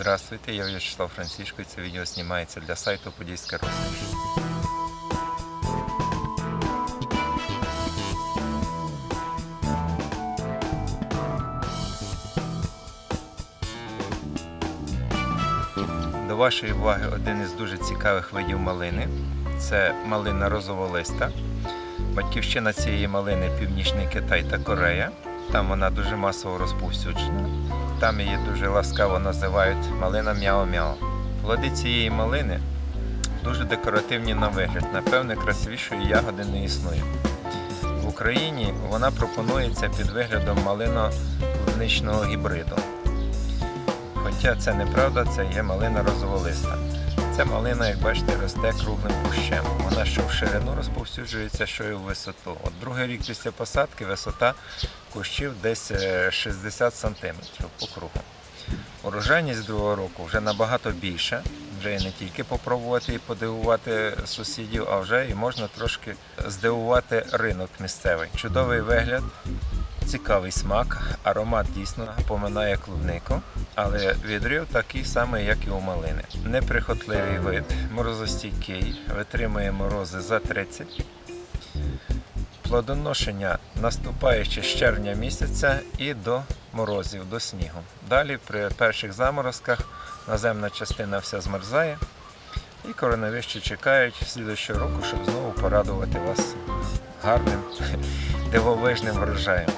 Здравствуйте, я В'ячеслав Францішко це відео знімається для сайту Подільська розкіш. До вашої уваги один із дуже цікавих видів малини. Це малина розоволиста. Батьківщина цієї малини Північний Китай та Корея. Там вона дуже масово розповсюджена. Там її дуже ласкаво називають малина мяо-мяо. Плоди цієї малини дуже декоративні на вигляд. Напевне, красивішої ягоди не існує. В Україні вона пропонується під виглядом малино-клубничного гібриду. Хоча це неправда, це є малина розоволиста. Ця малина, як бачите, росте круглим кущем. Вона що в ширину розповсюджується, що і в висоту. От другий рік після посадки висота кущів десь е, 60 см по кругу. Урожайність другого року вже набагато більша. Вже і не тільки попробувати і подивувати сусідів, а вже і можна трошки здивувати ринок місцевий. Чудовий вигляд, цікавий смак, аромат дійсно напоминає клубнику, але відрив такий самий, як і у малини. Неприхотливий вид, морозостійкий, витримує морози за 30. Плодоношення наступає ще з червня місяця і до морозів, до снігу. Далі при перших заморозках наземна частина вся змерзає, і коронавищі чекають слідущого року, щоб знову порадувати вас гарним дивовижним врожаєм.